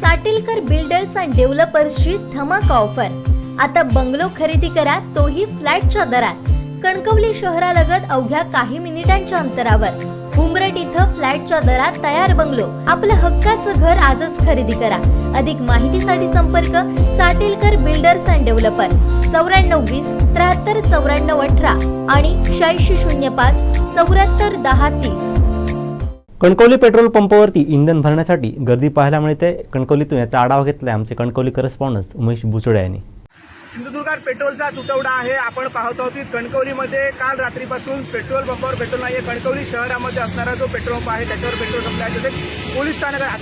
साटिलकर builders and डेव्हलपर्सची धमाका offer. आता bungalow खरेदी करा तोही फ्लॅटच्या दरात. कणकवली शहरालगत अवघ्या काही मिनिटांच्या अंतरावर. उमरट इथं फ्लॅटच्या दरात तयार बंगलो. आपलं हक्काचं घर आजच खरेदी करा. अधिक माहितीसाठी संपर्क साटेलकर बिल्डर्स अँड डेव्हलपर्स. चौऱ्याण्णव वीस त्र्याहत्तर चौऱ्याण्णव अठरा आणि शहाऐंशी शून्य पाच चौऱ्याहत्तर दहा तीस. कणकवली पेट्रोल पंपावरती इंधन भरण्यासाठी गर्दी पाहायला मिळते. कणकवलीतून याचा आढावा घेतला आमचे कणकवली करस्पॉन्डन्स उमेश बुचडे यांनी. सिंधुदुर्गात पेट्रोलचा तुटवडा आहे. आपण पाहत आहोत की कणकवलीमध्ये काल रात्रीपासून पेट्रोल पंपावर पेट्रोल नाही आहे कणकवली शहरामध्ये असणारा जो पेट्रोल पंप आहे त्याच्यावर पेट्रोल संपला आहे. तसेच पोलीस स्थानक आहे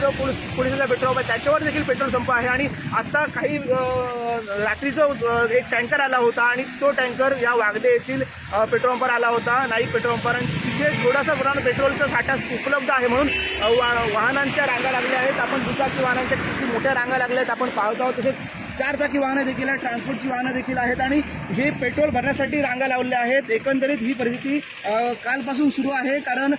जो पोलीस पोलिसांचा पेट्रोल पंप आहे त्याच्यावर देखील पेट्रोल संप आहे. आणि आत्ता काही अं, रात्रीचा एक टँकर आला होता आणि तो टँकर या वागदे येथील पेट्रोल पंपावर आला होता. नाही पेट्रोल पंपावर आणि तिथे थोडासा प्रमाणात पेट्रोलचा साठा उपलब्ध आहे म्हणून वा- वाहनांच्या रांगा लागल्या आहेत. आपण दुचाकी वाहनांच्या किती मोठ्या रांगा लागल्या आहेत आपण पाहत आहोत. तसेच चार चाकी वाहनं देखील आहेत ट्रान्सपोर्टची वाहनं देखील आहेत आणि हे पेट्रोल भरण्यासाठी रांगा लावल्या आहेत. एकंदरीत ही परिस्थिती कालपासून सुरू आहे कारण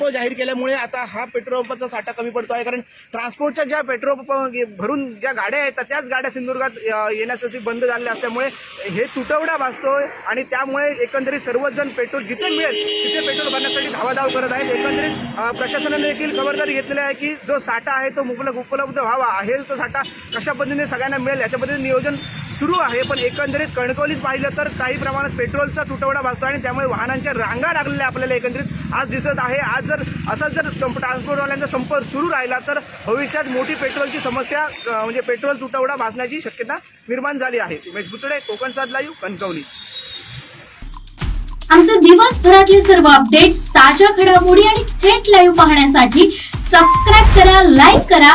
तो जाहीर केल्यामुळे आता हा पेट्रोल पंपचा साठा कमी पडतो आहे. कारण ट्रान्सपोर्टच्या ज्या पेट्रोल पंप भरून ज्या गाड्या आहेत त्याच गाड्या सिंधुदुर्गात येण्यासाठी बंद झालेल्या असल्यामुळे हे तुटवडा भासतोय आणि त्यामुळे एकंदरीत सर्वच जण पेट्रोल जिथे मिळेल तिथे पेट्रोल भरण्यासाठी धावाधाव करत आहेत. एकंदरीत प्रशासनाने देखील खबरदारी घेतलेली आहे की जो साठा आहे तो मुबलक उपलब्ध व्हावा. आहे तो साठा कशा पद्धतीने सगळ्यांना मिळेल याच्या पद्धतीने नियोजन सुरू आहे पण एकंदरीत कणकवलीत पाहिलं तर काही प्रमाणात पेट्रोलचा तुटवडा भासतो आणि त्यामुळे वाहनांच्या रांगा लागलेल्या आपल्याला एकंदरीत आज दिसत आहे. आज जर असाच जर संप ट्रान्सपोर्टवाल्यांचा संप सुरू राहिला तर भविष्यात मोठी पेट्रोलची समस्या म्हणजे पेट्रोल तुटवडा भासण्याची शक्यता निर्माण झाली आहे. उमेश बुचडे कोकण सात लाईव्ह कणकवली. आमचे दिवसभरातले सर्व अपडेट्स ताज्या घडामोडी आणि थेट लाईव्ह पाहण्यासाठी सबस्क्राईब करा लाईक करा